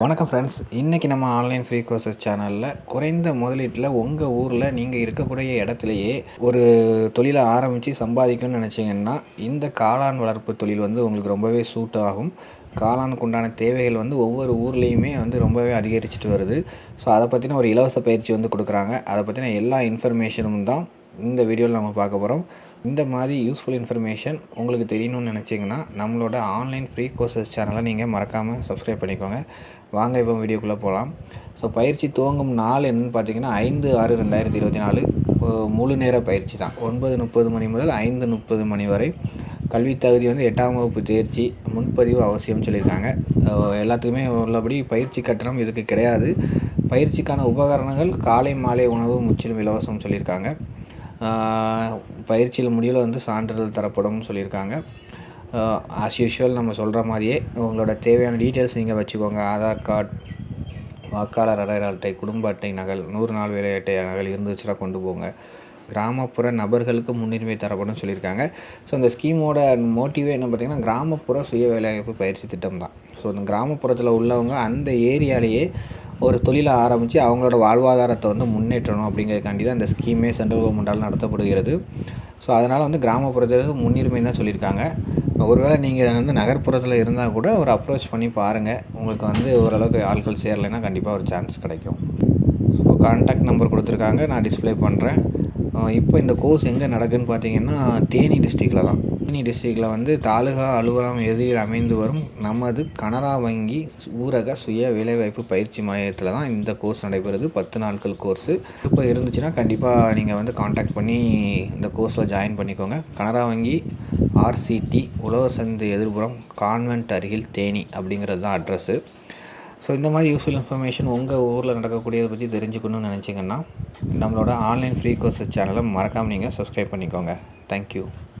வணக்கம் ஃப்ரெண்ட்ஸ் இன்றைக்கி நம்ம ஆன்லைன் ஃப்ரீ கோர்சஸ் சேனலில் குறைந்த முதலீட்டில் உங்கள் ஊரில் நீங்கள் இருக்கக்கூடிய இடத்துலையே ஒரு தொழிலை ஆரம்பித்து சம்பாதிக்கணும்னு நினச்சிங்கன்னா இந்த காளான் வளர்ப்பு தொழில் வந்து உங்களுக்கு ரொம்பவே சூட் ஆகும். காளானுக்கு உண்டான தேவைகள் வந்து ஒவ்வொரு ஊர்லேயுமே வந்து ரொம்பவே அதிகரிச்சுட்டு வருது. ஸோ அதை பற்றின ஒரு இலவச பயிற்சி வந்து கொடுக்குறாங்க. அதை பற்றின எல்லா இன்ஃபர்மேஷனும் தான் இந்த வீடியோவில் நம்ம பார்க்க போகிறோம் இந்த மாதிரி யூஸ்ஃபுல் இன்ஃபர்மேஷன் உங்களுக்கு தெரியணும்னு நினச்சிங்கன்னா நம்மளோட ஆன்லைன் ஃப்ரீ கோர்சஸ் சேனலை நீங்கள் மறக்காமல் சப்ஸ்கிரைப் பண்ணிக்கோங்க. வாங்க இப்போ வீடியோக்குள்ளே போகலாம் ஸோ பயிற்சி துவங்கும் நாள் என்னென்னு பார்த்தீங்கன்னா ஐந்து ஆறு ரெண்டாயிரத்தி இருபத்தி நாலு. முழு நேர பயிற்சி தான். ஒன்பது முப்பது மணி முதல் ஐந்து முப்பது மணி வரை கல்வி தகுதி வந்து எட்டாம் வகுப்பு தேர்ச்சி முன்பதிவு அவசியம் சொல்லியிருக்காங்க. எல்லாத்துக்குமே உள்ளபடி பயிற்சி கட்டணம் இதுக்கு கிடையாது. பயிற்சிக்கான உபகரணங்கள் காலை மாலை உணவு முற்றிலும் இலவசம் சொல்லியிருக்காங்க. பயிற்சியில் முடிவில் வந்து சான்றிதழ் தரப்படும்னு சொல்லியிருக்காங்க. ஆஸ் யூஷுவல் நம்ம சொல்கிற மாதிரியே உங்களோட தேவையான டீட்டெயில்ஸ் நீங்கள் வச்சுக்கோங்க. ஆதார் கார்டு வாக்காளர் அடையாள அட்டை குடும்ப அட்டை நகல் நூறு நாள் வேலை அட்டை நகல் இருந்துச்சுன்னா கொண்டு போங்க. கிராமப்புற நபர்களுக்கு முன்னுரிமை தரப்படும் சொல்லியிருக்காங்க. ஸோ இந்த ஸ்கீமோட மோட்டிவே என்ன பார்த்திங்கன்னா கிராமப்புற சுய வேலைவாய்ப்பு பயிற்சி திட்டம் தான். ஸோ இந்த கிராமப்புறத்தில் உள்ளவங்க அந்த ஏரியாலேயே ஒரு தொழிலை ஆரம்பித்து அவங்களோட வாழ்வாதாரத்தை வந்து முன்னேற்றணும் அப்படிங்கிறதுக்காண்டி தான் இந்த ஸ்கீமே சென்ட்ரல் கவர்மெண்டால் நடத்தப்படுகிறது. ஸோ அதனால் வந்து கிராமப்புறத்துக்கு முன்னுரிமை தான் சொல்லியிருக்காங்க. ஒருவேளை நீங்கள் வந்து நகர்ப்புறத்தில் இருந்தால் கூட ஒரு அப்ரோச் பண்ணி பாருங்கள் உங்களுக்கு வந்து ஓரளவுக்கு ஆட்கள் சேரலைன்னா கண்டிப்பாக ஒரு சான்ஸ் கிடைக்கும். ஸோ கான்டாக்ட் நம்பர் கொடுத்துருக்காங்க. நான் டிஸ்பிளே பண்ணுறேன் இப்போ இந்த கோர்ஸ் எங்கே நடக்குதுன்னு பார்த்தீங்கன்னா தேனி டிஸ்ட்ரிக்டில் தான். தேனி டிஸ்ட்ரிக்டில் வந்து தாலுகா அலுவலகம் எதிரில் அமைந்து வரும் நமது கனரா வங்கி ஊரக சுய வேலைவாய்ப்பு பயிற்சி மையத்தில் தான் இந்த கோர்ஸ் நடைபெறுது. பத்து நாட்கள் கோர்ஸு இப்போ இருந்துச்சுன்னா கண்டிப்பாக நீங்கள் வந்து காண்டாக்ட் பண்ணி இந்த கோர்ஸில் ஜாயின் பண்ணிக்கோங்க. கனரா வங்கி ஆர்சிடி உழவர் சந்தை எதிர்புறம் கான்வென்ட் அருகில் தேனி அப்படிங்கிறது தான் அட்ரஸ்ஸு ஸோ இந்த மாதிரி யூஸ்ஃபுல் இன்ஃபர்மேஷன் உங்கள் ஊரில் நடக்கக்கூடியதை பற்றி தெரிஞ்சுக்கணும்னு நினச்சிங்கன்னா நம்மளோட ஆன்லைன் ஃப்ரீ கோர்ஸ் சேனலை மறக்காமல் நீங்கள் சப்ஸ்கிரைப் பண்ணிக்கோங்க. தேங்க்யூ